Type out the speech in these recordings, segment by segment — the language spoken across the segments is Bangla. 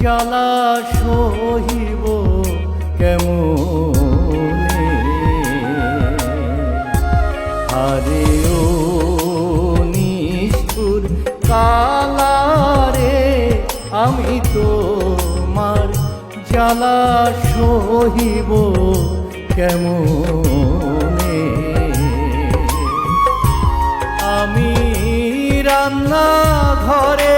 জ্বালা সহিব কেমনে? আরে ও নিষ্ঠুর কালারে, আমি তোমার জ্বালা সহিব কেমনে? আমি রান্না ঘরে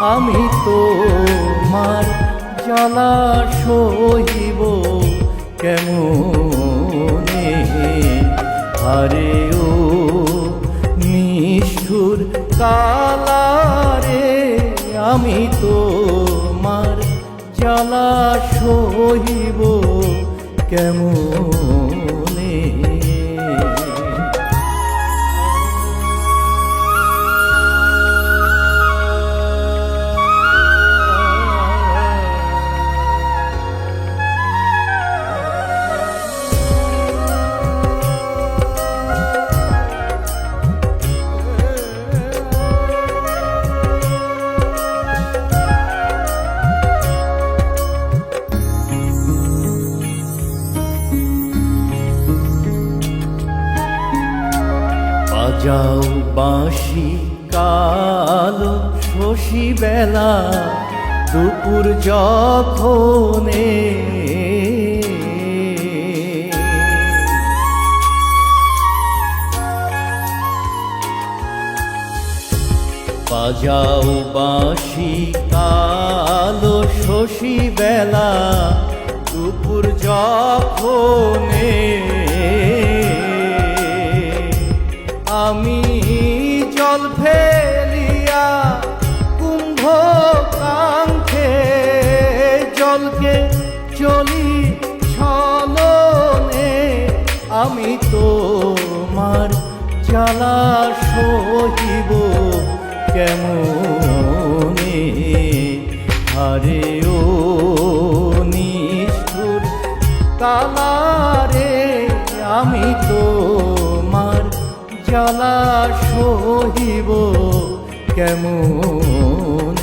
আমি তোমার জ্বালা সহিব কেমনে? আরে ও নিষ্ঠুর কালারে আমি তোমার জ্বালা সহিব কেমনে? বাজাও বাঁশি কালো শশী বেলা দুপুর যখনে। বাজাও বাঁশি কালো শশী বেলা দুপুর যখনে। চলি ছলনে আমি তোমার জ্বালা সহিব কেমনে? আরে ও নিষ্ঠুর কালারে আমি তোমার জ্বালা সহিব কেমনে?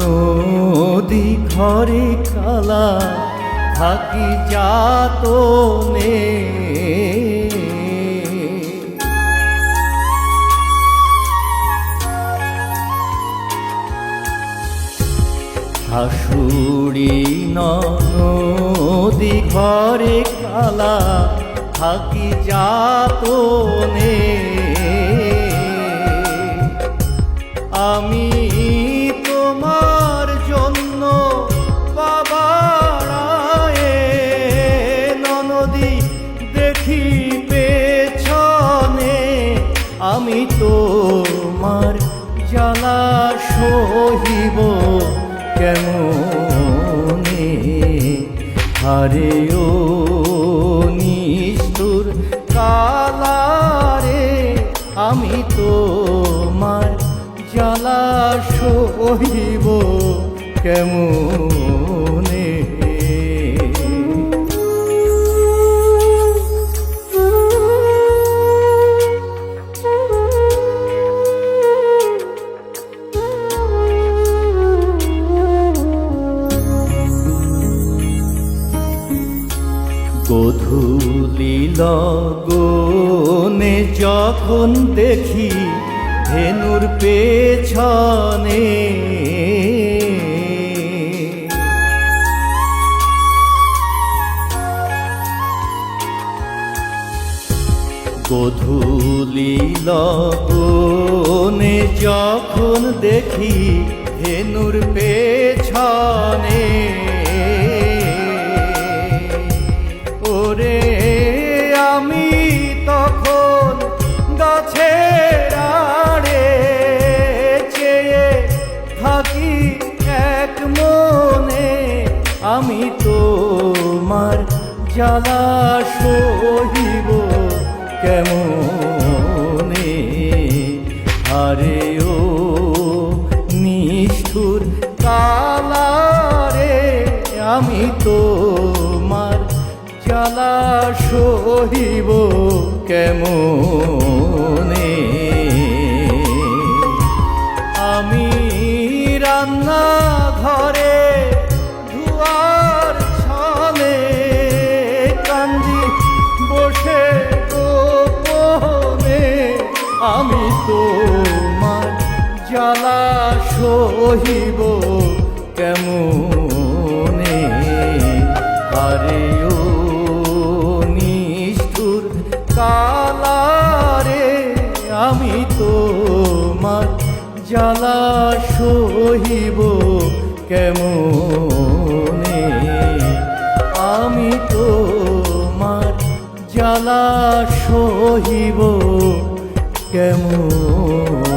নদী ঘরে কালা থাকি যাতনে শাশুড়ি নদী ঘরে কালা থাকি যাতনে আমি সহিব কেমনে? হারে ও নিষ্ঠুর কালারে আমি তোমার জ্বালা সহিব কেমনে? গধূলি লগনে যখন দেখি ধেনুর পেছনে। গধূলি লগনে যখন দেখি ধেনুর পেছনে। আমি তখন গাছের আড়ে চেয়ে থাকি এক মনে। আমি তোমার জ্বালা সহিব কেমনে? আরে ও নিষ্ঠুর কালারে আমি তোমার জ্বালা সহিব কেমনে? আমি রান্না ঘরে ধুয়ার ছলে কান্দি, বসে আমি তোমার জ্বালা সহিব কেমনে? আরে জ্বালা সহিব কেমনে? আমি তো তোমার জ্বালা সহিব কেমন?